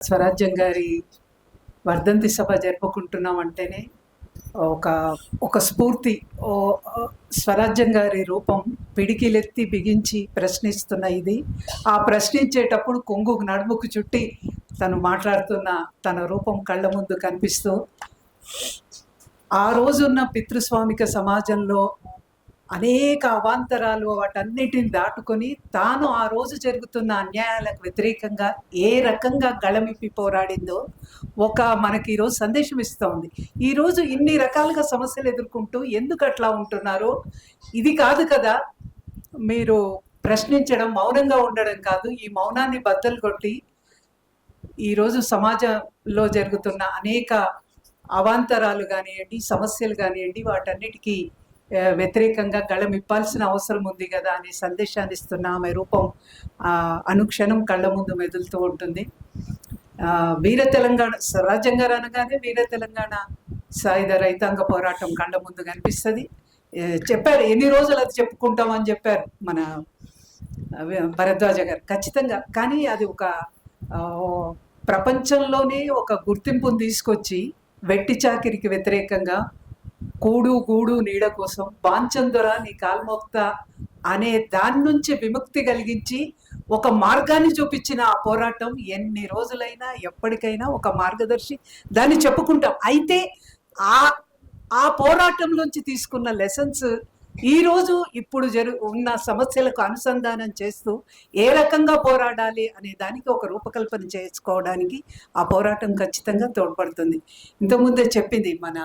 స్వరాజ్యం గారి వర్ధంతి సభ జరుపుకుంటున్నాం అంటేనే ఒక ఒక స్ఫూర్తి ఓ స్వరాజ్యం గారి రూపం పిడికిలెత్తి బిగించి ప్రశ్నిస్తున్న ఇది. ఆ ప్రశ్నించేటప్పుడు కొంగు నడుముకు చుట్టి తను మాట్లాడుతున్న తన రూపం కళ్ళ ముందు కనిపిస్తూ ఆ రోజున్న పితృస్వామిక సమాజంలో అనేక అవాంతరాలు వాటన్నిటిని దాటుకొని తాను ఆ రోజు జరుగుతున్న అన్యాయాలకు వ్యతిరేకంగా ఏ రకంగా గళమిప్పి పోరాడిందో ఒక మనకి ఈరోజు సందేశం ఇస్తోంది. ఈరోజు ఇన్ని రకాలుగా సమస్యలు ఎదుర్కొంటూ ఎందుకు అట్లా ఉంటున్నారో ఇది కాదు కదా. మీరు ప్రశ్నించడం మౌనంగా ఉండడం కాదు. ఈ మౌనాన్ని బద్దలు కొట్టి ఈరోజు సమాజంలో జరుగుతున్న అనేక అవాంతరాలు కానివ్వండి సమస్యలు కానివ్వండి వాటన్నిటికీ వ్యతిరేకంగా గళం ఇప్పాల్సిన అవసరం ఉంది కదా అనే సందేశాన్ని ఇస్తున్న ఆమె రూపం అనుక్షణం కళ్ళ ముందు మెదులుతూ ఉంటుంది. వీర తెలంగాణ స్వరాజ్యంగా అనగానే వీర తెలంగాణ సాయుధ రైతాంగ పోరాటం కళ్ళ ముందు కనిపిస్తుంది. చెప్పారు ఎన్ని రోజులు అది చెప్పుకుంటామని చెప్పారు మన భరద్వాజ గారు. ఖచ్చితంగా. కానీ అది ఒక ప్రపంచంలోనే ఒక గుర్తింపును తీసుకొచ్చి వెట్టి చాకిరికి వ్యతిరేకంగా కూడు గూడు నీడ కోసం బాంచందొర నీ కాల్మోక్త అనే దాని నుంచి విముక్తి కలిగించి ఒక మార్గాన్ని చూపించిన ఆ పోరాటం ఎన్ని రోజులైనా ఎప్పటికైనా ఒక మార్గదర్శి. దాన్ని చెప్పుకుంటాం. అయితే ఆ ఆ పోరాటం నుంచి తీసుకున్న లెసన్స్ ఈరోజు ఇప్పుడు జరు ఉన్న సమస్యలకు అనుసంధానం చేస్తూ ఏ రకంగా పోరాడాలి అనే దానికి ఒక రూపకల్పన చేసుకోవడానికి ఆ పోరాటం ఖచ్చితంగా తోడ్పడుతుంది. ఇంతకుముందే చెప్పింది మన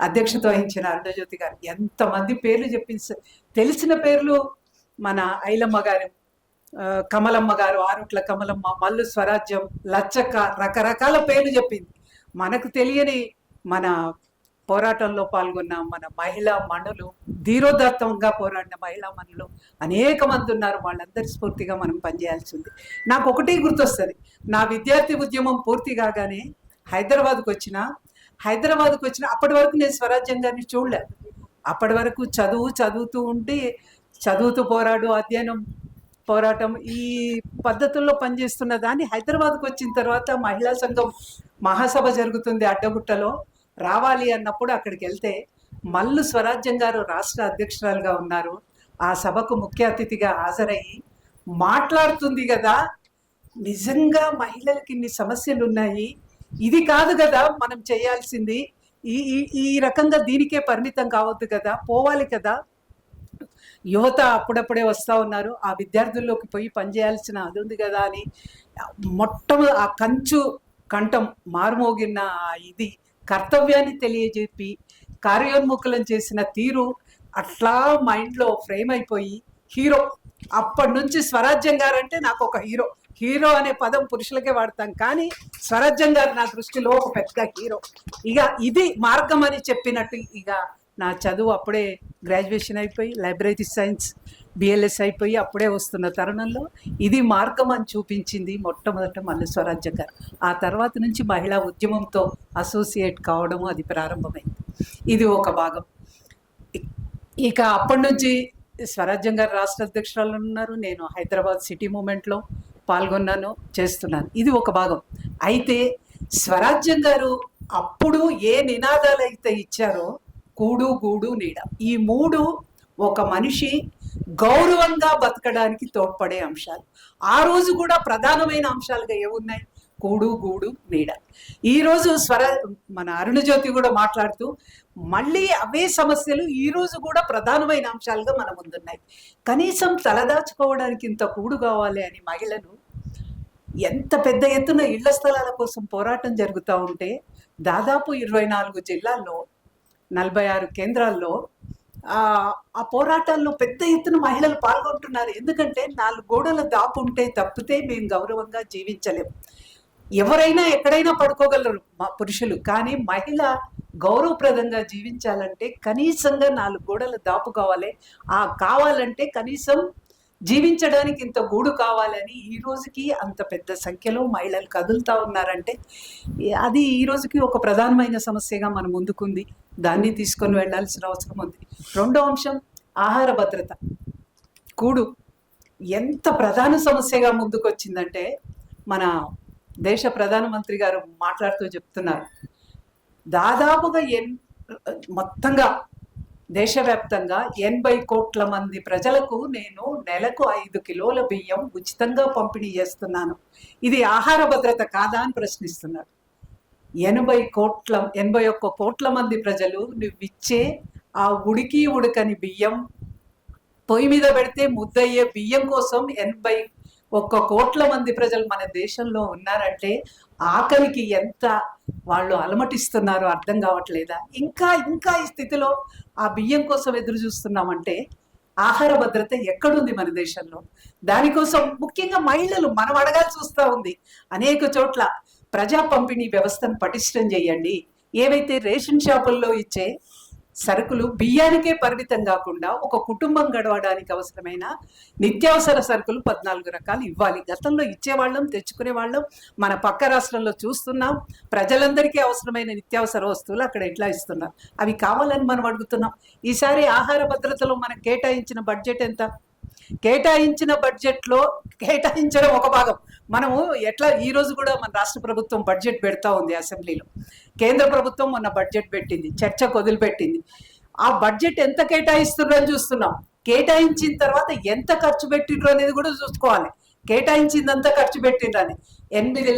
అధ్యక్షత వహించిన అరుణజ్యోతి గారు. ఎంతమంది పేర్లు చెప్పింది తెలిసిన పేర్లు మన ఐలమ్మ గారు కమలమ్మ గారు ఆరుట్ల కమలమ్మ మల్లు స్వరాజ్యం లచ్చక్క రకరకాల పేర్లు చెప్పింది. మనకు తెలియని మన పోరాటంలో పాల్గొన్న మన మహిళా మనులు ధీరోదత్తంగా పోరాడిన మహిళా మనులు అనేక మంది ఉన్నారు. వాళ్ళందరి స్ఫూర్తిగా మనం పనిచేయాల్సి ఉంది. నాకు ఒకటి గుర్తొస్తుంది. నా విద్యార్థి ఉద్యమం పూర్తి కాగానే హైదరాబాద్కు వచ్చిన హైదరాబాద్కు వచ్చిన అప్పటి వరకు నేను స్వరాజ్యం గారిని చూడలే. అప్పటి వరకు చదువు చదువుతూ ఉంటే చదువుతూ పోరాడు అధ్యయనం పోరాటం ఈ పద్ధతుల్లో పనిచేస్తున్న దాన్ని హైదరాబాద్కు వచ్చిన తర్వాత మహిళా సంఘం మహాసభ జరుగుతుంది అడ్డగుట్టలో. రావాలి అన్నప్పుడు అక్కడికి వెళ్తే మల్లు స్వరాజ్యం గారు రాష్ట్ర అధ్యక్షురాలుగా ఉన్నారు. ఆ సభకు ముఖ్య అతిథిగా హాజరయ్యి మాట్లాడుతుంది కదా. నిజంగా మహిళలకి ఇన్ని సమస్యలు ఉన్నాయి ఇది కాదు కదా మనం చేయాల్సింది. ఈ ఈ- ఈ రకంగా దీనికే పరిమితం కావద్దు కదా పోవాలి కదా. యువత అప్పుడప్పుడే వస్తూ ఉన్నారు. ఆ విద్యార్థుల్లోకి పోయి పనిచేయాల్సిన అది ఉంది కదా అని మొట్టమొదటి ఆ కంచు కంఠం మారుమోగిన ఇది కర్తవ్యాన్ని తెలియజెప్పి కార్యోన్ముఖులను చేసిన తీరు అట్లా మైండ్లో ఫ్రేమ్ అయిపోయి హీరో అప్పటి నుంచి స్వరాజ్యం గారంటే నాకు ఒక హీరో. హీరో అనే పదం పురుషులకే వాడతాం. కానీ స్వరాజ్యం గారు నా దృష్టిలో ఒక పెద్ద హీరో. ఇక ఇది మార్గం అని చెప్పినట్టు ఇక నా చదువు అప్పుడే గ్రాడ్యుయేషన్ అయిపోయి లైబ్రరీ సైన్స్ బిఎల్ఎస్ అయిపోయి అప్పుడే వస్తున్న తరుణంలో ఇది మార్గం అని చూపించింది మొట్టమొదట మల్లు స్వరాజ్యం గారు. ఆ తర్వాత నుంచి మహిళా ఉద్యమంతో అసోసియేట్ కావడం అది ప్రారంభమైంది. ఇది ఒక భాగం. ఇక అప్పటి నుంచి స్వరాజ్యం గారు రాష్ట్ర అధ్యక్షురాలు ఉన్నారు. నేను హైదరాబాద్ సిటీ మూమెంట్లో పాల్గొన్నాను చేస్తున్నాను. ఇది ఒక భాగం. అయితే స్వరాజ్యం గారు అప్పుడు ఏ నినాదాలు అయితే ఇచ్చారో కూడు గూడు నీడ ఈ మూడు ఒక మనిషి గౌరవంగా బతకడానికి తోడ్పడే అంశాలు. ఆ రోజు కూడా ప్రధానమైన అంశాలుగా ఏమున్నాయి? కూడు గూడు నీడ. ఈరోజు స్వర మన అరుణజ్యోతి కూడా మాట్లాడుతూ మళ్ళీ అవే సమస్యలు ఈరోజు కూడా ప్రధానమైన అంశాలుగా మన ముందున్నాయి. కనీసం తలదాచుకోవడానికి ఇంత కూడు కావాలి అని మహిళను ఎంత పెద్ద ఎత్తున ఇళ్ళ స్థలాల కోసం పోరాటం జరుగుతూ ఉంటే దాదాపు ఇరవై నాలుగు జిల్లాల్లో నలభై ఆరు కేంద్రాల్లో ఆ పోరాటాల్లో పెద్ద ఎత్తున మహిళలు పాల్గొంటున్నారు. ఎందుకంటే నాలుగు గోడల దాపు ఉంటే తప్పితే మేము గౌరవంగా జీవించలేము ఎవరైనా ఎక్కడైనా పడుకోగలరు మా పురుషులు కానీ మహిళ గౌరవప్రదంగా జీవించాలంటే కనీసంగా నాలుగు గోడల దాపు కావాలి. ఆ కావాలంటే కనీసం జీవించడానికి ఇంత గూడు కావాలని ఈ రోజుకి అంత పెద్ద సంఖ్యలో మహిళలు కదులుతా ఉన్నారంటే అది ఈ రోజుకి ఒక ప్రధానమైన సమస్యగా మన ముందుకుంది. దాన్ని తీసుకొని వెళ్ళాల్సిన అవసరం ఉంది. రెండో అంశం ఆహార భద్రత. కూడు ఎంత ప్రధాన సమస్యగా ముందుకొచ్చిందంటే మన దేశ ప్రధానమంత్రి గారు మాట్లాడుతూ చెప్తున్నారు. దాదాపుగా ఎన్ మొత్తంగా దేశవ్యాప్తంగా ఎనభై కోట్ల మంది ప్రజలకు నేను నెలకు ఐదు కిలోల బియ్యం ఉచితంగా పంపిణీ చేస్తున్నాను. ఇది ఆహార భద్రత కాదా అని ప్రశ్నిస్తున్నారు. ఎనభై కోట్ల ఎనభై ఒక్క కోట్ల మంది ప్రజలు నువ్విచ్చే ఆ ఉడికి ఉడకని బియ్యం పొయ్యి మీద పెడితే ముద్దయ్యే బియ్యం కోసం ఎనభై ఒక్క కోట్ల మంది ప్రజలు మన దేశంలో ఉన్నారంటే ఆకలికి ఎంత వాళ్ళు అలమటిస్తున్నారో అర్థం కావట్లేదా? ఇంకా ఇంకా ఈ స్థితిలో ఆ బియ్యం కోసం ఎదురు చూస్తున్నామంటే ఆహార భద్రత ఎక్కడుంది మన దేశంలో? దానికోసం ముఖ్యంగా మహిళలు మనం అడగాల్సి వస్తూ ఉంది. అనేక చోట్ల ప్రజా పంపిణీ వ్యవస్థను పటిష్టం చేయండి. ఏవైతే రేషన్ షాపుల్లో ఇచ్చే సరుకులు బియ్యానికే పరిమితం కాకుండా ఒక కుటుంబం గడవడానికి అవసరమైన నిత్యావసర సరుకులు పద్నాలుగు రకాలు ఇవ్వాలి. గతంలో ఇచ్చేవాళ్ళం తెచ్చుకునే వాళ్ళం మన పక్క రాష్ట్రంలో చూస్తున్నాం. ప్రజలందరికీ అవసరమైన నిత్యావసర వస్తువులు అక్కడ ఎట్లా ఇస్తున్నారు? అవి కావాలని మనం అడుగుతున్నాం. ఈసారి ఆహార భద్రతలో మనకు కేటాయించిన బడ్జెట్ ఎంత? కేటాయించిన బడ్జెట్లో కేటాయించడం ఒక భాగం. మనము ఎట్లా ఈ రోజు కూడా మన రాష్ట్ర ప్రభుత్వం బడ్జెట్ పెడతా ఉంది అసెంబ్లీలో. కేంద్ర ప్రభుత్వం మొన్న బడ్జెట్ పెట్టింది చర్చకు వదిలిపెట్టింది ఆ బడ్జెట్ ఎంత కేటాయిస్తున్నారని చూస్తున్నాం. కేటాయించిన తర్వాత ఎంత ఖర్చు పెట్టిండ్రు అనేది కూడా చూసుకోవాలి. కేటాయించిందంతా ఖర్చు పెట్టిండ్రని ఎనిమిది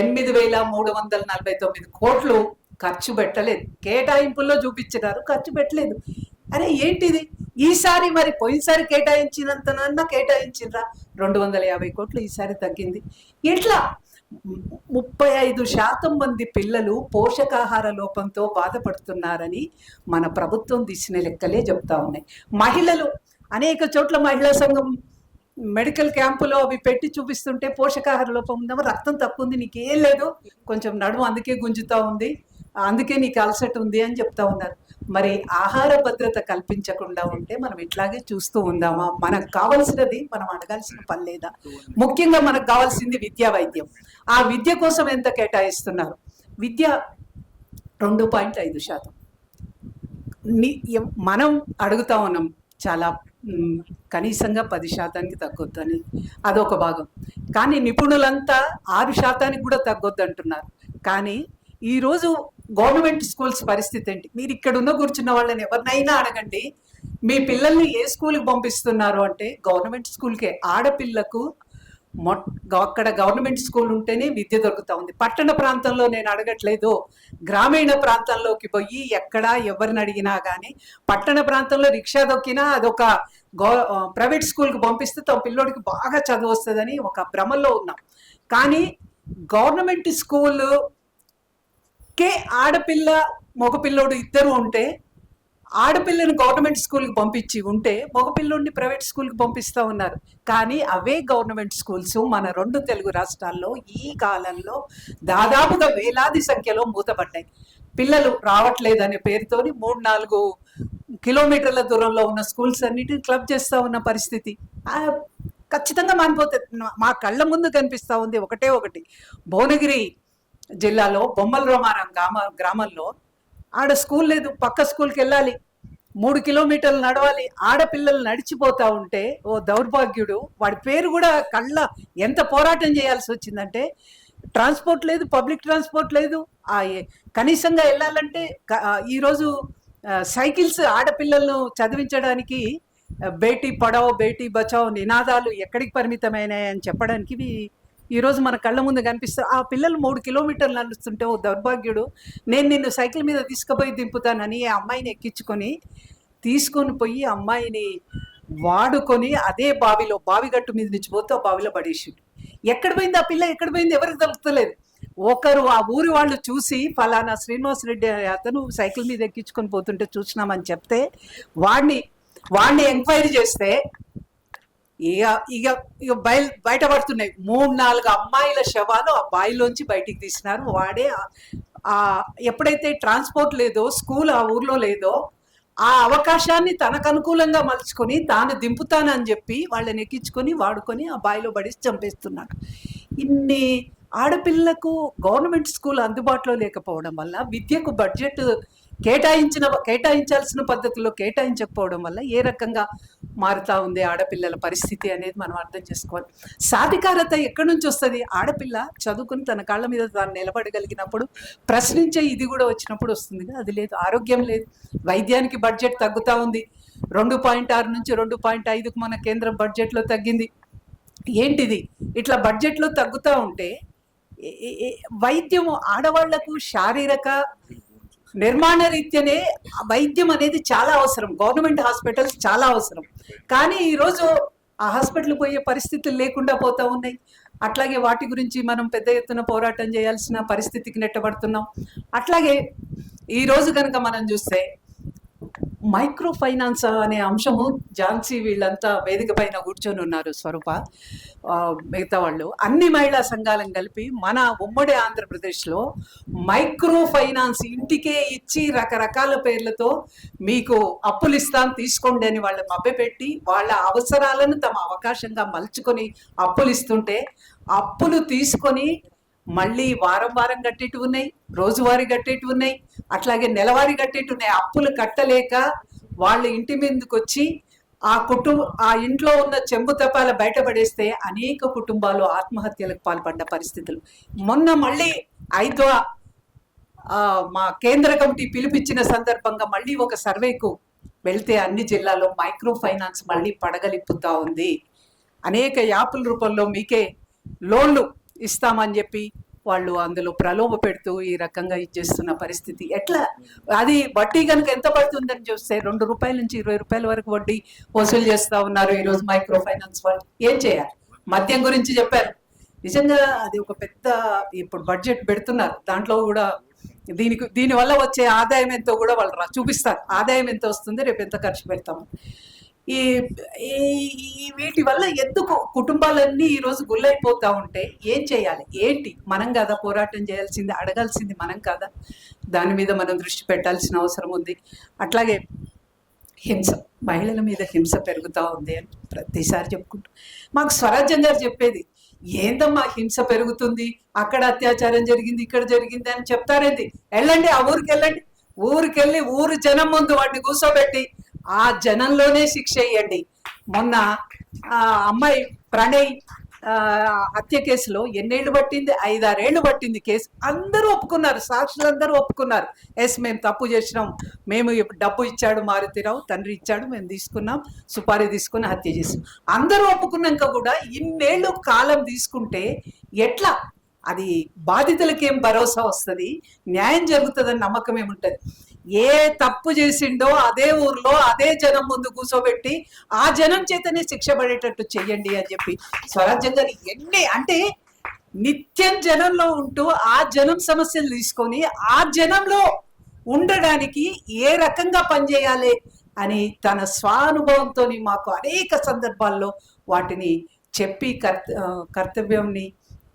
ఎనిమిది వేల మూడు వందల నలభై తొమ్మిది కోట్లు ఖర్చు పెట్టలేదు. కేటాయింపుల్లో చూపించినారు ఖర్చు పెట్టలేదు. అరే ఏంటిది? ఈసారి మరి పోయినసారి కేటాయించినంతనన్నా కేటాయించినరా రెండు వందల యాభై కోట్లు ఈసారి తగ్గింది. ఎట్లా? ముప్పై ఐదు శాతం మంది పిల్లలు పోషకాహార లోపంతో బాధపడుతున్నారని మన ప్రభుత్వం తీసిన లెక్కలే చెప్తా ఉన్నాయి. మహిళలు అనేక చోట్ల మహిళా సంఘం మెడికల్ క్యాంపులో అవి పెట్టి చూపిస్తుంటే పోషకాహార లోపం ఉందేమో రక్తం తక్కువ ఉంది నీకేం లేదు. కొంచెం నడుము అందుకే గుంజుతూ ఉంది. అందుకే నీకు అలసట ఉంది అని చెప్తా ఉన్నారు. మరి ఆహార భద్రత కల్పించకుండా ఉంటే మనం ఇట్లాగే చూస్తూ ఉందామా? మనకు కావాల్సినది మనం అడగాల్సిన పని లేదా? ముఖ్యంగా మనకు కావాల్సింది విద్యా వైద్యం. ఆ విద్య కోసం ఎంత కేటాయిస్తున్నారు? విద్య రెండు పాయింట్ ఐదు శాతం. ని- మనం అడుగుతా ఉన్నాం చాలా కనీసంగా పది శాతానికి తగ్గొద్దు అదొక భాగం. కానీ నిపుణులంతా ఆరు శాతానికి కూడా తగ్గొద్దు అంటున్నారు కానీ ఈరోజు గవర్నమెంట్ స్కూల్స్ పరిస్థితి ఏంటి? మీరు ఇక్కడ ఉన్న కూర్చున్న వాళ్ళని ఎవరినైనా అడగండి మీ పిల్లల్ని ఏ స్కూల్కి పంపిస్తున్నారు అంటే గవర్నమెంట్ స్కూల్కే ఆడపిల్లకు అక్కడ గవర్నమెంట్ స్కూల్ ఉంటేనే విద్య దొరుకుతూ ఉంది. పట్టణ ప్రాంతంలో నేను అడగట్లేదు. గ్రామీణ ప్రాంతంలోకి పోయి ఎక్కడ ఎవరిని అడిగినా కానీ పట్టణ ప్రాంతంలో రిక్షా దొక్కినా అదొక గో ప్రైవేట్ స్కూల్కి పంపిస్తే తమ పిల్లోడికి బాగా చదువు వస్తుందని ఒక భ్రమలో ఉన్నాం. కానీ గవర్నమెంట్ స్కూల్ కే ఆడపిల్ల మగపిల్లోడు ఇద్దరు ఉంటే ఆడపిల్లని గవర్నమెంట్ స్కూల్కి పంపించి ఉంటే మగపిల్లోడిని ప్రైవేట్ స్కూల్కి పంపిస్తూ ఉన్నారు. కానీ అవే గవర్నమెంట్ స్కూల్స్ మన రెండు తెలుగు రాష్ట్రాల్లో ఈ కాలంలో దాదాపుగా వేలాది సంఖ్యలో మూతపడ్డాయి. పిల్లలు రావట్లేదనే పేరుతోని మూడు నాలుగు కిలోమీటర్ల దూరంలో ఉన్న స్కూల్స్ అన్నిటిని క్లబ్ చేస్తూ ఉన్న పరిస్థితి. ఖచ్చితంగా మానిపోతే మా కళ్ళ ముందు కనిపిస్తూ ఉంది ఒకటే ఒకటి. భువనగిరి జిల్లాలో బొమ్మల రోమారం గ్రామ గ్రామంలో ఆడ స్కూల్ లేదు పక్క స్కూల్కి వెళ్ళాలి. మూడు కిలోమీటర్లు నడవాలి. ఆడపిల్లలు నడిచిపోతా ఉంటే ఓ దౌర్భాగ్యుడు వాడి పేరు కూడా కళ్ళ ఎంత పోరాటం చేయాల్సి వచ్చిందంటే ట్రాన్స్పోర్ట్ లేదు పబ్లిక్ ట్రాన్స్పోర్ట్ లేదు. ఆ కనీసంగా వెళ్ళాలంటే ఈరోజు సైకిల్స్ ఆడపిల్లలను చదివించడానికి బేటీ పడావ్ బేటీ బచావో నినాదాలు ఎక్కడికి పరిమితమైనాయని చెప్పడానికి ఇవి ఈరోజు మన కళ్ళ ముందు కనిపిస్తారు. ఆ పిల్లలు మూడు కిలోమీటర్లు నడుస్తుంటే ఓ దౌర్భాగ్యుడు నేను నిన్ను సైకిల్ మీద తీసుకుపోయి దింపుతానని ఆ అమ్మాయిని ఎక్కించుకొని తీసుకొని పోయి అమ్మాయిని వాడుకొని అదే బావిలో బావి గట్టు మీద నుంచి పోతే ఆ బావిలో పడేసిండు. ఎక్కడ పోయింది ఆ పిల్ల? ఎక్కడ పోయింది? ఎవరికి తెలుస్తలేదు. ఒకరు ఆ ఊరి వాళ్ళు చూసి ఫలానా శ్రీనివాస్ రెడ్డి అతను సైకిల్ మీద ఎక్కించుకొని పోతుంటే చూసినామని చెప్తే వాడిని వాడిని ఎంక్వైరీ చేస్తే ఇక ఇక ఇక బయలు బయటపడుతున్నాయి. మూడు నాలుగు అమ్మాయిల శవాలు ఆ బాయిలోంచి బయటికి తీసినారు. వాడే ఎప్పుడైతే ట్రాన్స్పోర్ట్ లేదో స్కూల్ ఆ ఊర్లో లేదో ఆ అవకాశాన్ని తనకు అనుకూలంగా మలుచుకొని తాను దింపుతానని చెప్పి వాళ్ళని ఎక్కించుకొని వాడుకొని ఆ బాయిలో పడేసి చంపేస్తున్నాడు ఇన్ని ఆడపిల్లకు గవర్నమెంట్ స్కూల్ అందుబాటులో లేకపోవడం వల్ల విద్యకు బడ్జెట్ కేటాయించిన కేటాయించాల్సిన పద్ధతిలో కేటాయించకపోవడం వల్ల ఏ రకంగా మారుతా ఉంది ఆడపిల్లల పరిస్థితి అనేది మనం అర్థం చేసుకోవాలి. సాధికారత ఎక్కడి నుంచి వస్తుంది? ఆడపిల్ల చదువుకుని తన కాళ్ళ మీద తాను నిలబడగలిగినప్పుడు ప్రశ్నించే ఇది కూడా వచ్చినప్పుడు వస్తుంది అది లేదు ఆరోగ్యం లేదు వైద్యానికి బడ్జెట్ తగ్గుతూ ఉంది. రెండు పాయింట్ ఆరు నుంచి రెండు పాయింట్ ఐదుకు మన కేంద్రం బడ్జెట్లో తగ్గింది. ఏంటిది? ఇట్లా బడ్జెట్లో తగ్గుతూ ఉంటే వైద్యం ఆడవాళ్ళకు శారీరక నిర్మాణ రీత్యనే వైద్యం అనేది చాలా అవసరం. గవర్నమెంట్ హాస్పిటల్స్ చాలా అవసరం. కానీ ఈరోజు ఆ హాస్పిటల్ పోయే పరిస్థితులు లేకుండా పోతూ ఉన్నాయి. అట్లాగే వాటి గురించి మనం పెద్ద ఎత్తున పోరాటం చేయాల్సిన పరిస్థితికి నెట్టబడుతున్నాం. అట్లాగే ఈరోజు కనుక మనం చూస్తే మైక్రో ఫైనాన్స్ అనే అంశము ఝాన్సీ వీళ్ళంతా వేదిక పైన కూర్చొని ఉన్నారు స్వరూప. మిగతా వాళ్ళు. అన్ని మహిళా సంఘాలను కలిపి మన ఉమ్మడి ఆంధ్రప్రదేశ్లో మైక్రో ఫైనాన్స్ ఇంటికే ఇచ్చి రకరకాల పేర్లతో మీకు అప్పులు ఇస్తాం తీసుకోండి అని వాళ్ళు మభ్యపెట్టి వాళ్ళ అవసరాలను తమ అవకాశంగా మలుచుకొని అప్పులు ఇస్తుంటే అప్పులు తీసుకొని మళ్ళీ వారం వారం కట్టేటి ఉన్నాయి రోజువారీ కట్టేటి ఉన్నాయి అట్లాగే నెలవారీ కట్టేటి ఉన్నాయి. అప్పులు కట్టలేక వాళ్ళ ఇంటి మీదకి వచ్చి ఆ కుటుంబ ఆ ఇంట్లో ఉన్న చెంబు తపాల బయటపడేస్తే అనేక కుటుంబాలు ఆత్మహత్యలకు పాల్పడ్డ పరిస్థితులు. మొన్న మళ్ళీ ఐదో మా కేంద్ర కమిటీ పిలిపించిన సందర్భంగా మళ్ళీ ఒక సర్వేకు వెళ్తే అన్ని జిల్లాలో మైక్రో ఫైనాన్స్ మళ్ళీ పడగలిప్పుతా ఉంది. అనేక యాప్ల రూపంలో మీకే లోన్లు ఇస్తామని చెప్పి వాళ్ళు అందులో ప్రలోభ పెడుతూ ఈ రకంగా ఇచ్చేస్తున్న పరిస్థితి. ఎట్లా? అది వడ్డీ కనుక ఎంత పడుతుందని చూస్తే రెండు రూపాయల నుంచి ఇరవై రూపాయల వరకు వడ్డీ వసూలు చేస్తా ఉన్నారు ఈరోజు మైక్రో ఫైనాన్స్ వాళ్ళు. ఏం చేయాలి? మద్యం గురించి చెప్పారు. నిజంగా అది ఒక పెద్ద ఇప్పుడు బడ్జెట్ పెడుతున్నారు. దాంట్లో కూడా దీనికి దీని వల్ల వచ్చే ఆదాయం ఎంతో కూడా వాళ్ళు రా- చూపిస్తారు. ఆదాయం ఎంత వస్తుంది రేపు ఎంత ఖర్చు పెడతాము? ఈ ఈ- వీటి వల్ల ఎందుకు కుటుంబాలన్నీ ఈరోజు గుల్లైపోతా ఉంటే ఏం చేయాలి? ఏంటి? మనం కదా పోరాటం చేయాల్సింది అడగాల్సింది మనం కదా. దాని మీద మనం దృష్టి పెట్టాల్సిన అవసరం ఉంది. అట్లాగే హింస మహిళల మీద హింస పెరుగుతూ ఉంది అని ప్రతిసారి చెప్పుకుంటూ. మాకు స్వరాజ్యం గారు చెప్పేది ఏందమ్మా హింస పెరుగుతుంది? అక్కడ అత్యాచారం జరిగింది ఇక్కడ జరిగింది అని చెప్తారేంది వెళ్ళండి ఆ ఊరికి వెళ్ళండి. ఊరికి వెళ్ళి ఊరు జనం ముందు వాటిని కూర్చోబెట్టి ఆ జనంలోనే శిక్ష వేయండి మొన్న ఆ అమ్మాయి ప్రణయ్ ఆ, హత్య కేసులో ఎన్నేళ్ళు పట్టింది? ఐదారేళ్ళు పట్టింది కేసు. అందరూ ఒప్పుకున్నారు. సాక్షులు అందరూ ఒప్పుకున్నారు. ఎస్ మేము తప్పు చేసినాం. మేము డబ్బు ఇచ్చాడు మారుతిరావు తండ్రి ఇచ్చాడు మేము తీసుకున్నాం సుపారీ తీసుకుని హత్య చేసాం. అందరూ ఒప్పుకున్నాక కూడా ఇన్నేళ్ళు కాలం తీసుకుంటే ఎట్లా? అది బాధితులకేం భరోసా వస్తుంది? న్యాయం జరుగుతుందని నమ్మకం ఏముంటుంది? ఏ తప్పు చేసిండో అదే ఊర్లో అదే జనం ముందు కూర్చోబెట్టి ఆ జనం చేతనే శిక్ష పడేటట్టు చెయ్యండి అని చెప్పి స్వరాజ్యం గారు ఎన్ని అంటే నిత్యం జనంలో ఉంటూ ఆ జనం సమస్యలు తీసుకొని ఆ జనంలో ఉండడానికి ఏ రకంగా పనిచేయాలి అని తన స్వానుభవంతో మాకు అనేక సందర్భాల్లో వాటిని చెప్పి కర్త కర్తవ్యంని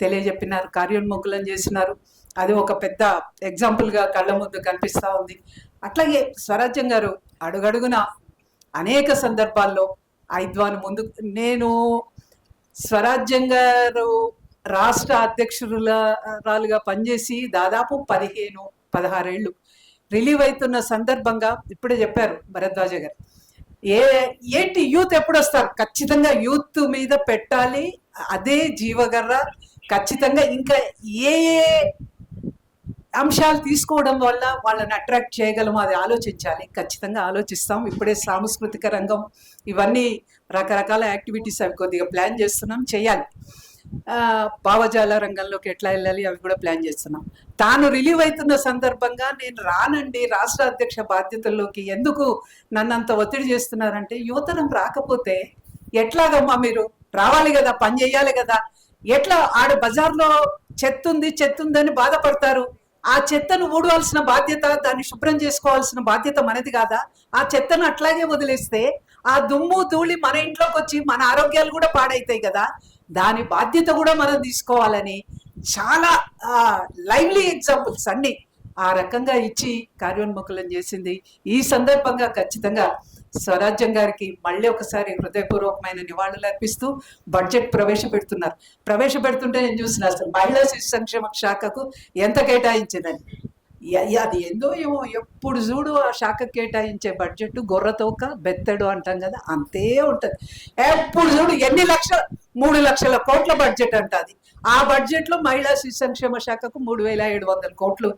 తెలియజెప్పినారు కార్యోన్ముఖులను చేసినారు. అది ఒక పెద్ద ఎగ్జాంపుల్గా కళ్ళ ముందు కనిపిస్తూ ఉంది. అట్లాగే స్వరాజ్యం గారు అడుగడుగున అనేక సందర్భాల్లో ఐద్వాన్ ముందు నేను స్వరాజ్యం గారు రాష్ట్ర అధ్యక్షురాలుగా పనిచేసి దాదాపు పదిహేను పదహారేళ్ళు రిలీవ్ అవుతున్న సందర్భంగా ఇప్పుడే చెప్పారు భరద్వాజ గారు. ఏ ఏంటి యూత్ ఎప్పుడు వస్తారు ఖచ్చితంగా యూత్ మీద పెట్టాలి అదే జీవగర్ర ఖచ్చితంగా ఇంకా ఏ ఏ అంశాలు తీసుకోవడం వల్ల వాళ్ళని అట్రాక్ట్ చేయగలం అది ఆలోచించాలి. ఖచ్చితంగా ఆలోచిస్తాం. ఇప్పుడే సాంస్కృతిక రంగం ఇవన్నీ రకరకాల యాక్టివిటీస్ అవి కొద్దిగా ప్లాన్ చేస్తున్నాం చేయాలి. భావజాల రంగంలోకి ఎట్లా వెళ్ళాలి అవి కూడా ప్లాన్ చేస్తున్నాం. తాను రిలీవ్ అవుతున్న సందర్భంగా నేను రానండి రాష్ట్ర అధ్యక్ష బాధ్యతల్లోకి ఎందుకు నన్నంత ఒత్తిడి చేస్తున్నారంటే యువతరం రాకపోతే ఎట్లాగమ్మా మీరు? రావాలి కదా పని చేయాలి కదా. ఎట్లా ఆడ బజార్లో చెత్తుంది ఉంది ఉందని బాధపడతారు? ఆ చెత్తను ఊడవలసిన బాధ్యత దాన్ని శుభ్రం చేసుకోవాల్సిన బాధ్యత మనది కాదా? ఆ చెత్తను అట్లాగే వదిలేస్తే ఆ దుమ్ము ధూళి మన ఇంట్లోకి వచ్చి మన ఆరోగ్యాలు కూడా పాడైతాయి కదా? దాని బాధ్యత కూడా మనం తీసుకోవాలని చాలా లైవ్లీ ఎగ్జాంపుల్స్ అన్ని ఆ రకంగా ఇచ్చి కార్యోన్ముఖులను చేసింది. ఈ సందర్భంగా ఖచ్చితంగా స్వరాజ్యం గారికి మళ్ళీ ఒకసారి హృదయపూర్వకమైన నివాళులు అర్పిస్తూ బడ్జెట్ ప్రవేశపెడుతున్నారు. ప్రవేశపెడుతుంటే నేను చూసిన అసలు మహిళా శిశు సంక్షేమ శాఖకు ఎంత కేటాయించిందని అది ఏందో ఏమో ఎప్పుడు చూడు ఆ శాఖ కేటాయించే బడ్జెట్ గొర్రతోక బెత్తడు అంటాం కదా అంతే ఉంటది. ఎప్పుడు చూడు ఎన్ని లక్షల మూడు లక్షల కోట్ల బడ్జెట్ అంట అది. ఆ బడ్జెట్లో మహిళా శిశు సంక్షేమ శాఖకు మూడు వేల ఏడు వందల కోట్లు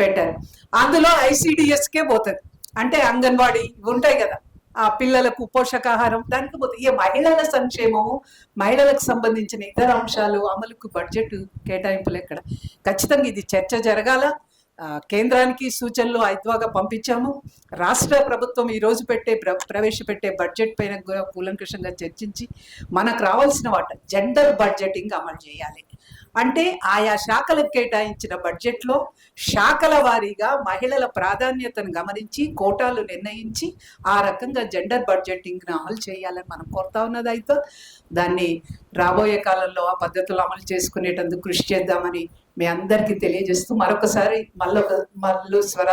పెట్టారు. అందులో ICDS కే పోతుంది. అంటే అంగన్వాడీ ఉంటాయి కదా. ఆ పిల్లలకు పోషకాహారం దానికి పోతే ఈ మహిళల సంక్షేమము మహిళలకు సంబంధించిన ఇతర అంశాలు అమలుకు బడ్జెట్ కేటాయింపులు ఎక్కడ? ఖచ్చితంగా ఇది చర్చ జరగాల. కేంద్రానికి సూచనలు ఐద్వాగా పంపించాము. రాష్ట్ర ప్రభుత్వం ఈ రోజు పెట్టే ప్ర- ప్రవేశపెట్టే బడ్జెట్ పైన కూడా కూలంకషంగా చర్చించి మనకు రావాల్సిన వాట జెండర్ బడ్జెటింగ్ అమలు చేయాలి. అంటే ఆయా శాఖలకు కేటాయించిన బడ్జెట్లో శాఖల వారీగా మహిళల ప్రాధాన్యతను గమనించి కోటాలు నిర్ణయించి ఆ రకంగా జెండర్ బడ్జెటింగ్ను అమలు చేయాలని మనం కోరుతా ఉన్నది అయితే దాన్ని రాబోయే కాలంలో ఆ పద్ధతులు అమలు చేసుకునేటందుకు కృషి చేద్దామని మీ అందరికీ తెలియజేస్తూ మరొకసారి మళ్ళొక మళ్ళీ స్వరా